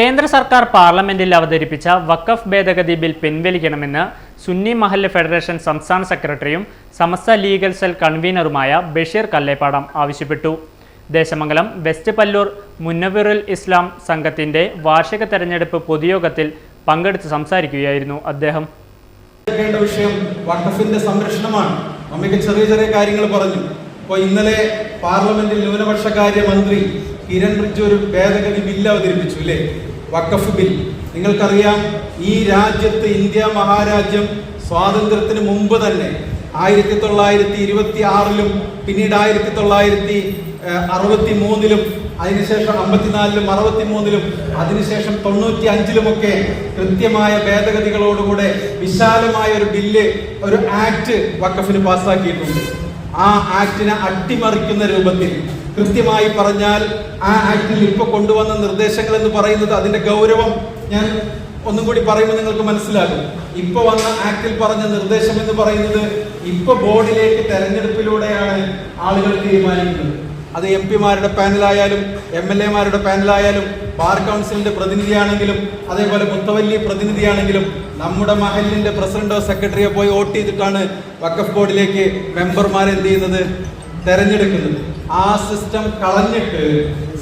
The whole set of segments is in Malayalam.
കേന്ദ്ര സർക്കാർ പാർലമെന്റിൽ അവതരിപ്പിച്ച വഖഫ് ഭേദഗതി ബിൽ പിൻവലിക്കണമെന്ന് സുന്നി മഹല്ല് ഫെഡറേഷൻ സംസ്ഥാന സെക്രട്ടറിയും സമസ്ത ലീഗൽ സെൽ കൺവീനറുമായ ബഷീർ കല്ലേപ്പാടം ആവശ്യപ്പെട്ടു. ദേശമംഗലം വെസ്റ്റ് പല്ലൂർ മുന്നവിറുൽ ഇസ്ലാം സംഘത്തിന്റെ വാർഷിക തെരഞ്ഞെടുപ്പ് പൊതുയോഗത്തിൽ പങ്കെടുത്ത് സംസാരിക്കുകയായിരുന്നു അദ്ദേഹം. വിഷയം വഖഫിന്റെ സംരക്ഷണമാണ്. മമ്മിക്ക് ചെറിയ ചെറിയ കാര്യങ്ങൾ പറഞ്ഞു. അപ്പോൾ ഇന്നലെ പാർലമെന്റിൽ ന്യൂനപക്ഷകാര്യ മന്ത്രി കിരൺ റിജ്ജു ഒരു ഭേദഗതി ബില്ല് അവതരിപ്പിച്ചു അല്ലേ? വഖഫ് ബിൽ. നിങ്ങൾക്കറിയാം ഈ രാജ്യത്ത് ഇന്ത്യ മഹാരാജ്യം സ്വാതന്ത്ര്യത്തിന് മുമ്പ് തന്നെ ആയിരത്തി തൊള്ളായിരത്തി ഇരുപത്തി ആറിലും പിന്നീട് ആയിരത്തി തൊള്ളായിരത്തി അറുപത്തി മൂന്നിലും അതിനുശേഷം അമ്പത്തിനാലിലും അറുപത്തി മൂന്നിലും അതിനുശേഷം തൊണ്ണൂറ്റി അഞ്ചിലുമൊക്കെ കൃത്യമായ ഭേദഗതികളോടുകൂടെ വിശാലമായ ഒരു ബില്ല് ഒരു ആക്ട് വക്കഫിന് പാസ്സാക്കിയിട്ടുണ്ട്. ആ ആക്ടിനെ അട്ടിമറിക്കുന്ന രൂപത്തിൽ കൃത്യമായി പറഞ്ഞാൽ ആ ആക്ടിൽ ഇപ്പൊ കൊണ്ടുവന്ന നിർദ്ദേശങ്ങൾ എന്ന് പറയുന്നത് അതിന്റെ ഗൗരവം ഞാൻ ഒന്നും കൂടി പറയുമ്പോൾ നിങ്ങൾക്ക് മനസ്സിലാകും. ഇപ്പൊ വന്ന ആക്ടിൽ പറഞ്ഞ നിർദ്ദേശം എന്ന് പറയുന്നത് ഇപ്പൊ ബോർഡിലേക്ക് തെരഞ്ഞെടുപ്പിലൂടെയാണ് ആളുകൾ തീരുമാനിക്കുന്നത്. അത് എം പിമാരുടെ പാനലായാലും എം എൽ എമാരുടെ പാനലായാലും ബാർ കൗൺസിലിന്റെ പ്രതിനിധിയാണെങ്കിലും അതേപോലെ മുത്തവല്ലി പ്രതിനിധിയാണെങ്കിലും നമ്മുടെ മഹലിന്റെ പ്രസിഡന്റോ സെക്രട്ടറിയോ പോയി വോട്ട് ചെയ്തിട്ടാണ് വക്കഫ് ബോർഡിലേക്ക് മെമ്പർമാരെ എന്ത് ചെയ്യുന്നത്? തെരഞ്ഞെടുക്കുന്നത്. ആ സിസ്റ്റം കളഞ്ഞിട്ട്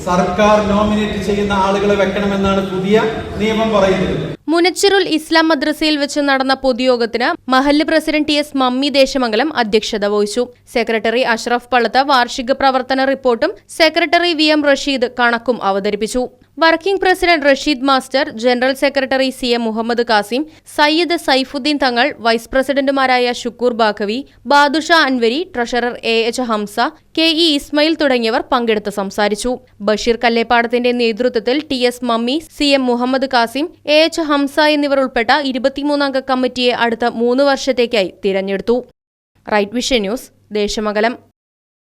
സർക്കാർ നോമിനേറ്റ് ചെയ്യുന്ന ആളുകളെ വെക്കണമെന്നാണ് പുതിയ നിയമം പറയുന്നത്. മുനച്ചിറുൽ ഇസ്ലാം മദ്രസയിൽ വെച്ച് നടന്ന പൊതുയോഗത്തിന് മഹല്ല് president T S Mammi Desamangalam അധ്യക്ഷത വഹിച്ചു. സെക്രട്ടറി അഷ്റഫ് പള്ളത്ത് വാർഷിക പ്രവർത്തന റിപ്പോർട്ടും സെക്രട്ടറി വി എം റഷീദ് കണക്കും അവതരിപ്പിച്ചു. Working president Rasheed master general secretary C M Muhammad Kasim Sayyid Saifuddin Thangal vice പ്രസിഡന്റുമാരായ Shukkur Baqavi Badusha Anvari treasurer A H Hamza K E Ismail തുടങ്ങിയവർ പങ്കെടുത്ത് സംസാരിച്ചു. ബഷീർ കല്ലേപ്പാടത്തിന്റെ നേതൃത്വത്തിൽ T S Mammi C M Muhammad Kasim A H Hamza എന്നിവർ ഉൾപ്പെട്ട ഇരുപത്തിമൂന്നംഗ കമ്മിറ്റിയെ അടുത്ത മൂന്ന് വർഷത്തേക്കായി തിരഞ്ഞെടുത്തു. Right vision news Desamangalam.